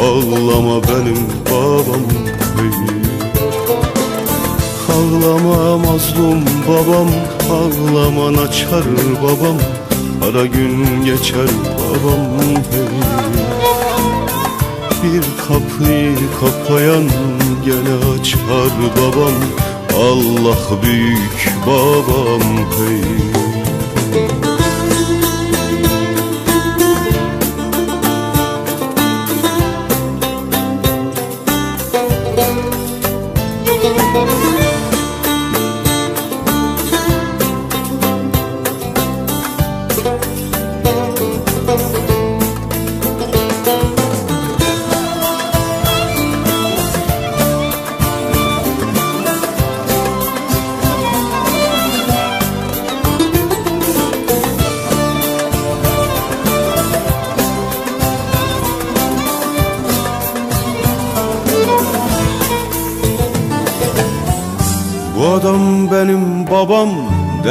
Ağlama benim babam hey. Ağlama mazlum babam Ağlaman açar babam Ara gün geçer babam hey. Bir kapıyı kapayan gene açar babam Allah büyük babam hey.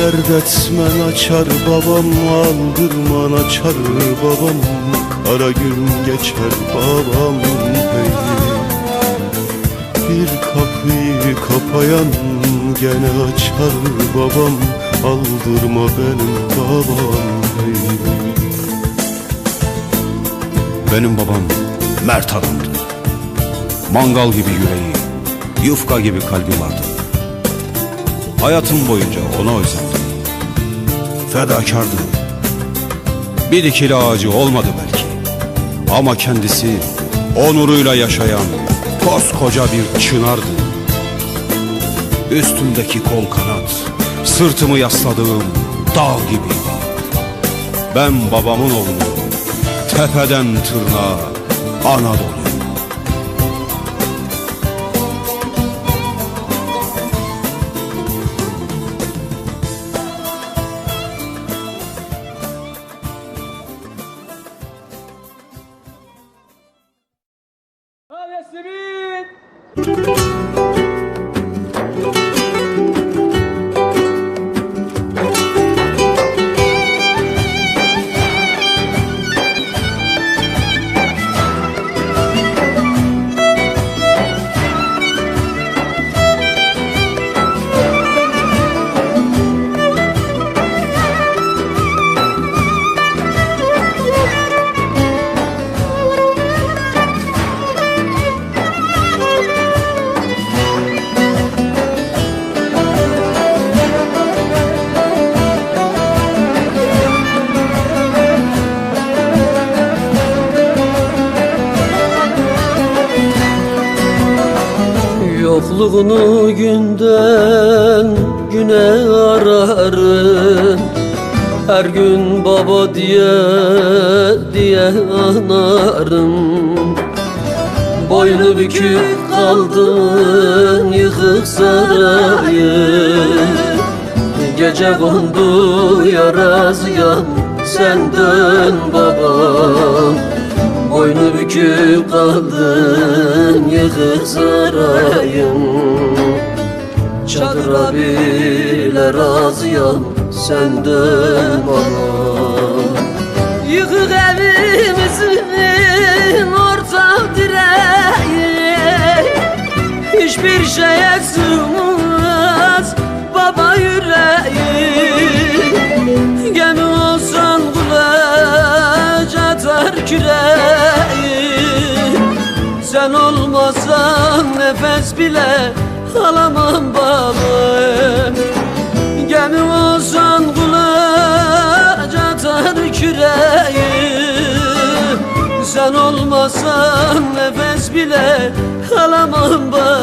Dert etmen açar babam aldırman açar babam Kara gün geçer babam hey Bir kapıyı kapayan gene açar babam Aldırma benim babam hey Benim babam mert adamdı. Mangal gibi yüreği, yufka gibi kalbi vardı. Hayatım boyunca ona özendim. Fedakardı. Bir dikili ağacı olmadı belki. Ama kendisi onuruyla yaşayan koskoca bir çınardı. Üstümdeki kol kanat, sırtımı yasladığım dağ gibi. Ben babamın oğluyum. Tepeden tırnağa Anadolu Yokluğunu günden güne ararım. Her gün baba diye diye anarım. Boynu bükük kaldın yıkık sarayım Gece kondu yarazıyan sen dön babam Boynu bükük kaldın yıkık sarayım. Çadıra bile razıyam sen dön babam Yıkık evimizin orta direği. Hiçbir şeye sığmaz atar küreği Sen olmasan nefes bile alamam baba Gemi olsan kulaç atar küreği Sen olmasan nefes bile alamam baba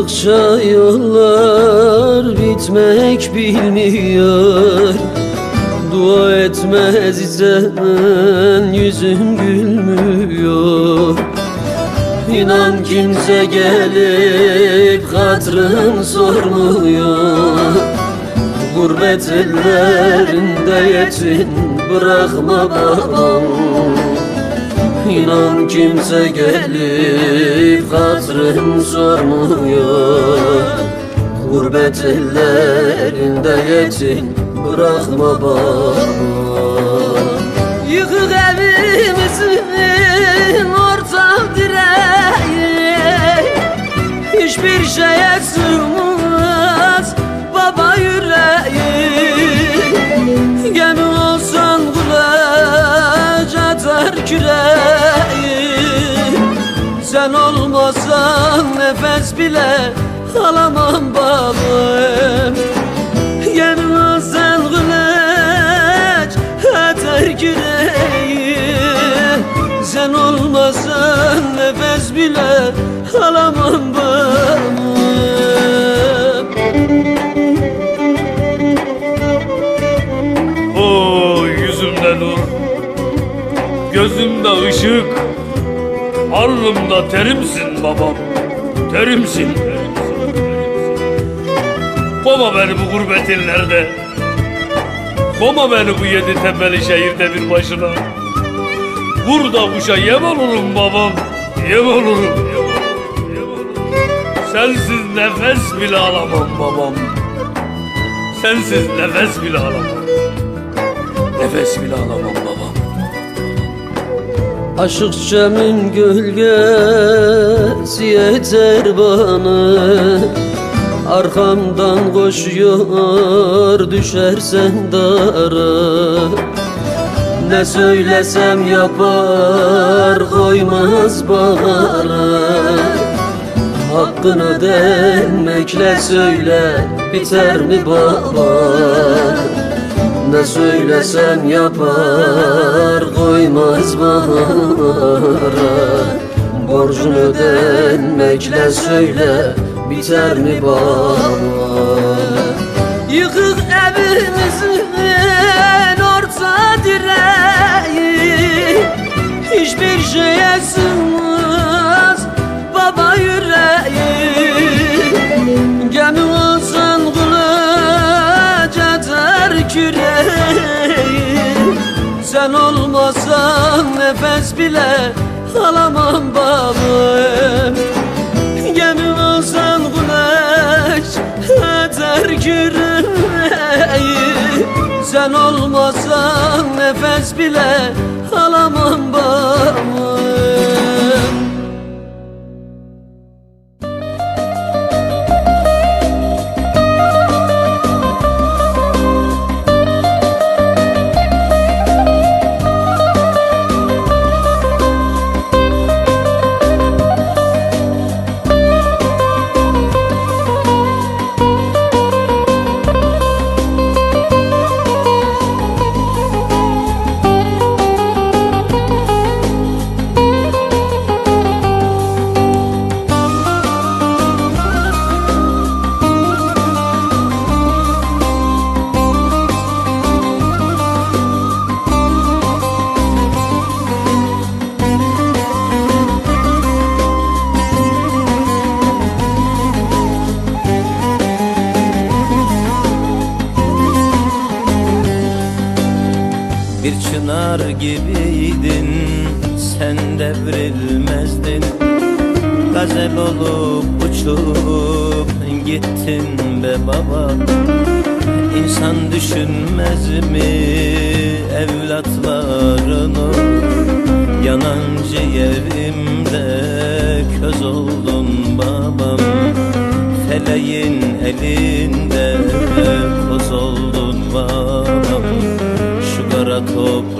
Uzadıkça yollar bitmek bilmiyor. Dua etmez isen yüzün gülmüyor. İnan kimse gelip katrın sormuyor. Gurbet ellerinde yetin bırakma babam İnan kimse gelip hatırın sormuyor. Gurbet ellerinde yetin bırakma baba Yıkık evimizin orta direği. Hiçbir şeye sığmaz baba atar küreği Sen olmasan nefes bile alamam babam Gemi olsan kulaç atar küreği Sen olmasan nefes bile alamam babam Işık Alnımda terimsin babam. Terimsin Koma beni bu gurbet illerde. Koma beni bu yedi tepeli şehirde bir başına. Vur da kuşa yem olurum babam. Yem olurum. Sensiz nefes bile alamam babam. Sensiz nefes bile alamam. Nefes bile alamam babam. Aşık Cem'in gölgesi yeter bana. Arkamdan koşuyor düşersen dara. Ne söylesem yapar koymaz bana. Hakkını ödenmekle söyle biter mi baba ne söylesem yapar koymaz bana Borcun ödenmekle söyle biter mi baba Yıkık evimizin orta direği. Hiçbir şeye sığmaz baba yüreği. Gemi olsan kulaç atar küreği Sen olmasan nefes bile alamam babam Gemi olsan kulaç atar küreği Sen olmasan nefes bile alamam babam Şu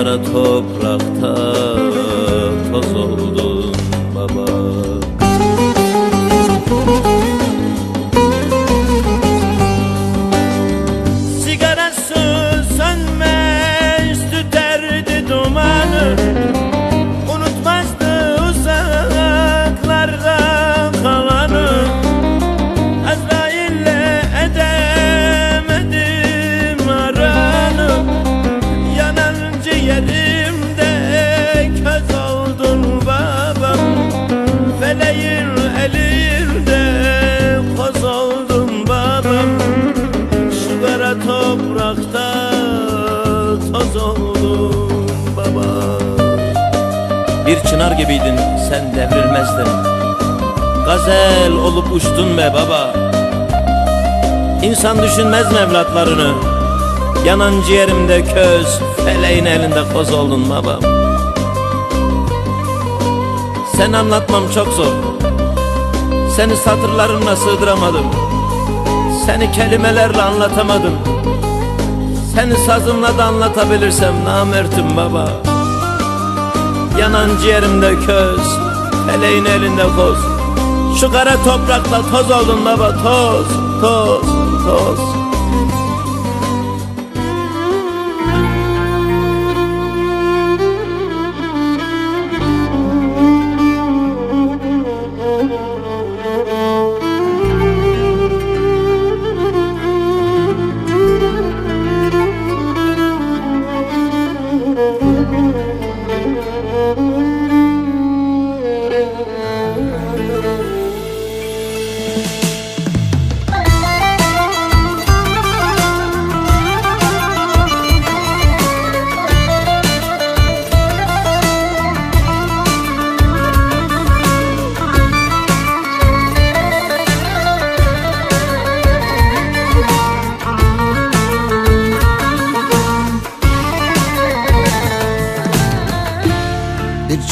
Şu kara toprakta çınar gibiydin sen devrilmezdin. Gazel olup uçtun be baba. İnsan düşünmez mi evlatlarını? Yanan ciğerimde köz Feleğin elinde koz oldun babam Sen anlatmam çok zor. Seni satırlarımla sığdıramadım. Seni kelimelerle anlatamadım. Seni sazımla da anlatabilirsem namertim baba Yanan ciğerimde köz feleğin elinde koz. Şu kara toprakta toz oldun baba toz toz toz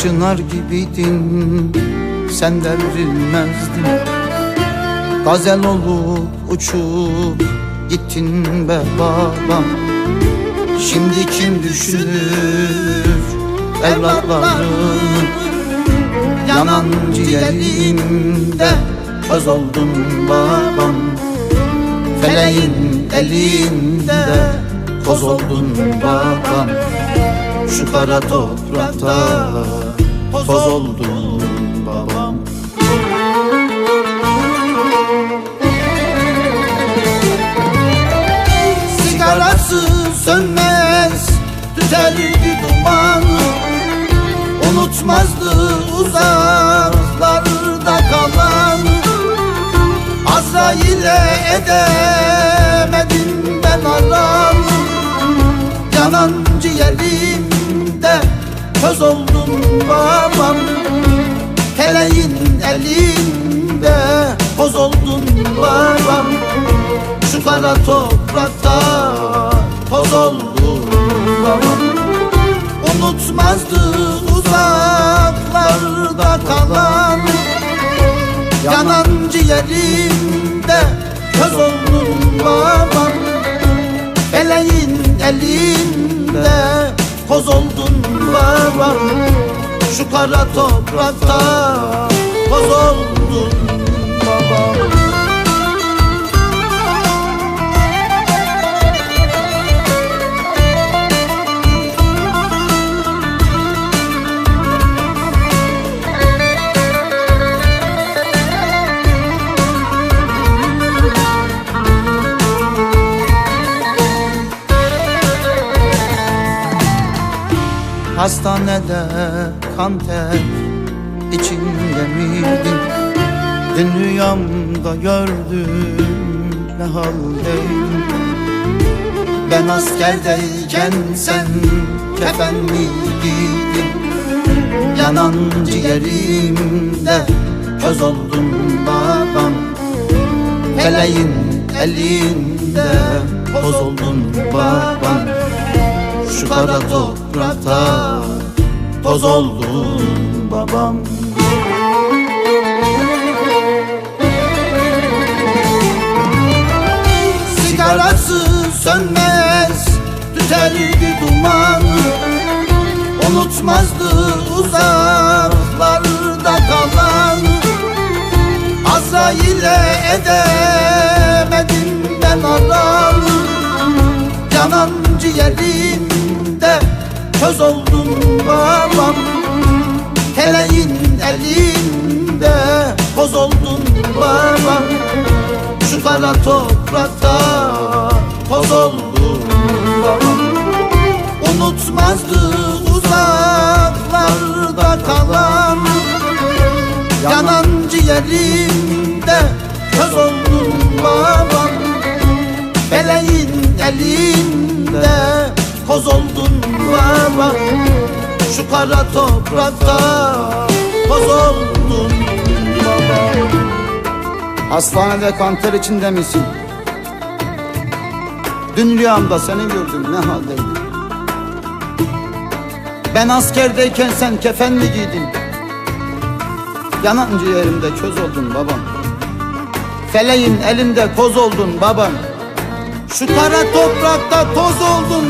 çınar gibiydin. Sen devrilmezdin Gazel olup uçup Gittin be babam. Şimdi kim düşünür Evlatlarını Yanan ciğerimde Köz oldun babam. Feleğin elinde Koz oldun babam. Şu kara toprakta toz oldun babam. Sigarası sönmez tüterdi duman. Unutmazdı uzaklarda kalan. Azrail'e edemedim ben aram. Yanan ciğerimde köz oldun babam Feleğin elinde. Koz oldun babam Şu kara toprakta toz oldun babam. Unutmazdı uzaklarda kalan Yanan ciğerimde. Köz oldun babam Feleğin elinde. Koz oldun Şu kara toprakta koz oldun babam Hastanede kan ter içinde miydin? Dün rüyamda gördüm ne haldeydin Ben askerdeyken sen kefen mi giydin? Yanan ciğerimde köz oldun babam Feleğin elinde koz oldun babam şu kara toprakta toz oldun babam. Sigarası sönmez tüterdi duman. Unutmazdı uzaklarda kalan. Azrail'e edemedim ben aram. Yanan ciğerimde köz oldun babam Feleğin elinde. Koz oldun babam Şu kara toprakta. Toz oldun babam. Unutmazdı uzaklarda kalan Yanan ciğerimde. Köz oldun babam Feleğin elinde koz oldun babam Şu kara toprakta koz oldun babam Hastanede kanter içinde misin? Dün rüyamda seni gördüm ne haldeydin? Ben askerdeyken sen kefen mi giydin? Yanan ciğerimde köz oldun babam Feleğin elinde koz oldun babam Şu kara toprakta toz oldun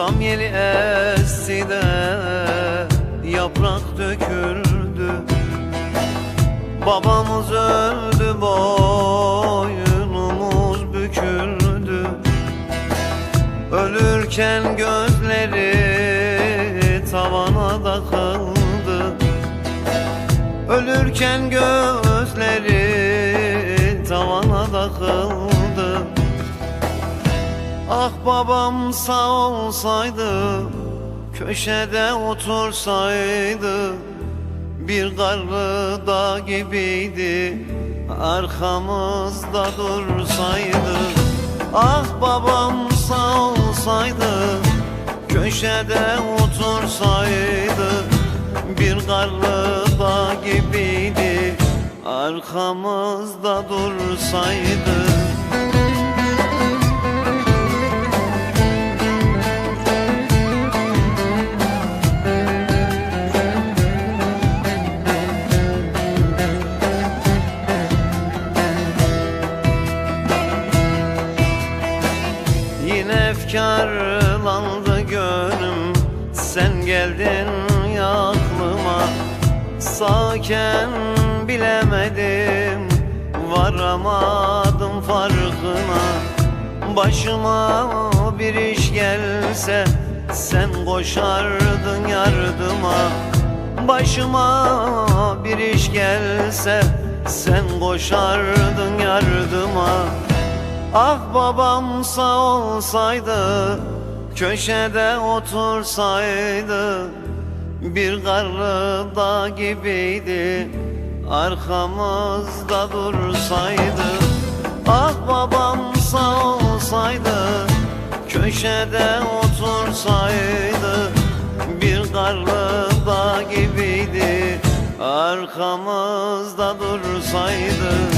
babam Samyeli esti de yaprak döküldü. Babamız öldü boynumuz büküldü. Ölürken gözleri tavana da kaldı Ölürken gözleri Ah babam sağ olsaydı Köşede otursaydı Bir karlı dağ gibiydi Arkamızda dursaydı. Ah babam sağ olsaydı Köşede otursaydı Bir karlı dağ gibiydi Arkamızda dursaydı efkarlandı gönlüm Sen geldin ya aklıma Sağken bilemedim Varamadım farkına. Başıma bir iş gelse Sen koşardın yardıma. Başıma bir iş gelse Sen koşardın yardıma Ah babam sağ olsaydı Köşede otursaydı Bir karlı dağ gibiydi Arkamızda dursaydı. Ah babam sağ olsaydı Köşede otursaydı Bir karlı dağ gibiydi Arkamızda dursaydı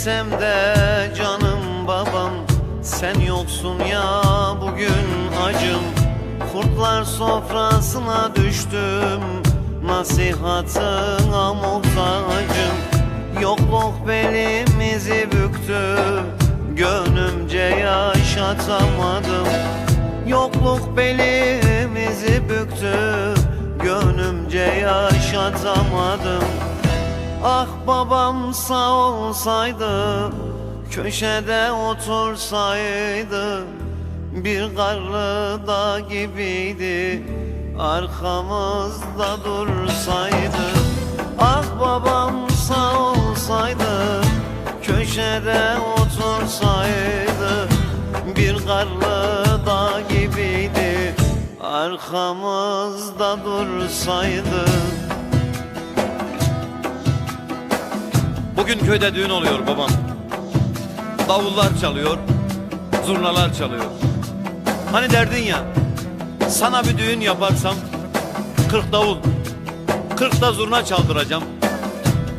Yesem de canım babam Sen yoksun ya bugün acım. Kurtlar sofrasına düştüm Nasihatına muhtacım. Yokluk belimizi büktü Gönlümce yaşatamadım. Yokluk belimizi büktü Gönlümce yaşatamadım Ah babam sağ olsaydı Köşede otursaydı Bir karlı dağ gibiydi Arkamızda dursaydı. Ah babam sağ olsaydı Köşede otursaydı Bir karlı dağ gibiydi Arkamızda dursaydı Bugün köyde düğün oluyor babam. Davullar çalıyor, zurnalar çalıyor. Hani derdin ya, sana bir düğün yaparsam 40 davul, 40 da zurna çaldıracağım.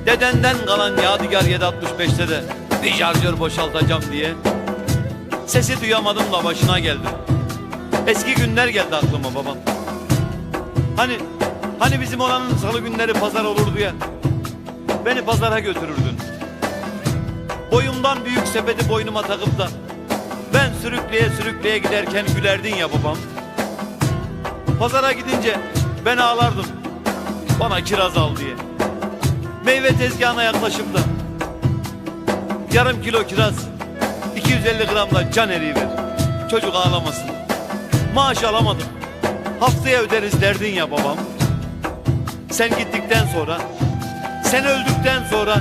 Dedenden kalan yadigar 765'te de bir şarjör boşaltacağım diye. Sesi duyamadım da başına geldi. Eski günler geldi aklıma babam. Hani hani bizim olanın salı günleri pazar olurdu ya. Beni pazara götürürdün. Boyumdan büyük sepeti boynuma takıp da ben sürükleye sürükleye giderken gülerdin ya babam. Pazara gidince ben ağlardım. Bana kiraz al diye. Meyve tezgahına yaklaşıp da yarım kilo kiraz 250 gramla can eriği ver. Çocuk ağlamasın. Maaş alamadım. Haftaya öderiz derdin ya babam. Sen gittikten sonra sen öldükten sonra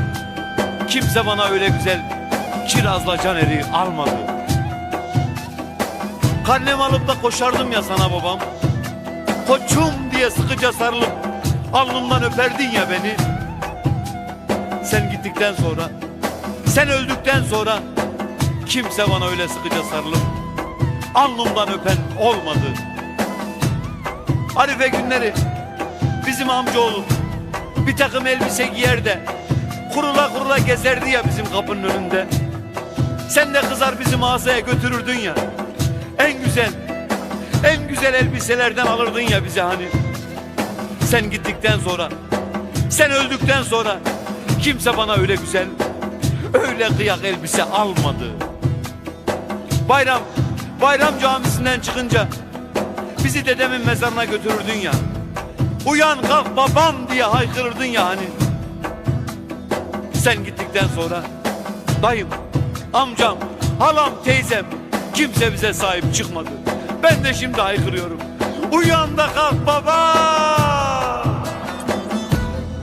kimse bana öyle güzel kirazla can eriği almadı. Karnem alıp da koşardım ya sana babam. Koçum diye sıkıca sarılıp alnımdan öperdin ya beni. Sen gittikten sonra, sen öldükten sonra kimse bana öyle sıkıca sarılıp alnımdan öpen olmadı. Arife günleri bizim amcaoğlu bir takım elbise giyer de kurula kurula gezerdi ya bizim kapının önünde. Sen de kızar bizi mağazaya götürürdün ya. En güzel, en güzel elbiselerden alırdın ya bize hani. Sen gittikten sonra, sen öldükten sonra kimse bana öyle güzel, öyle kıyak elbise almadı. Bayram, bayram camisinden çıkınca bizi dedemin mezarına götürürdün ya. Uyan kalk babam diye haykırırdın ya hani. Sen gittikten sonra dayım, amcam, halam, teyzem kimse bize sahip çıkmadı. Ben de şimdi haykırıyorum. Uyan da kalk baba.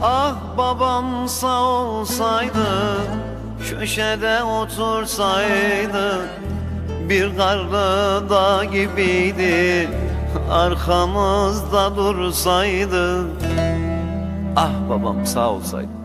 Ah babam sağ olsaydı Köşede otursaydı Bir karlı dağ gibiydi Arkamızda dursaydı Ah babam sağ olsaydı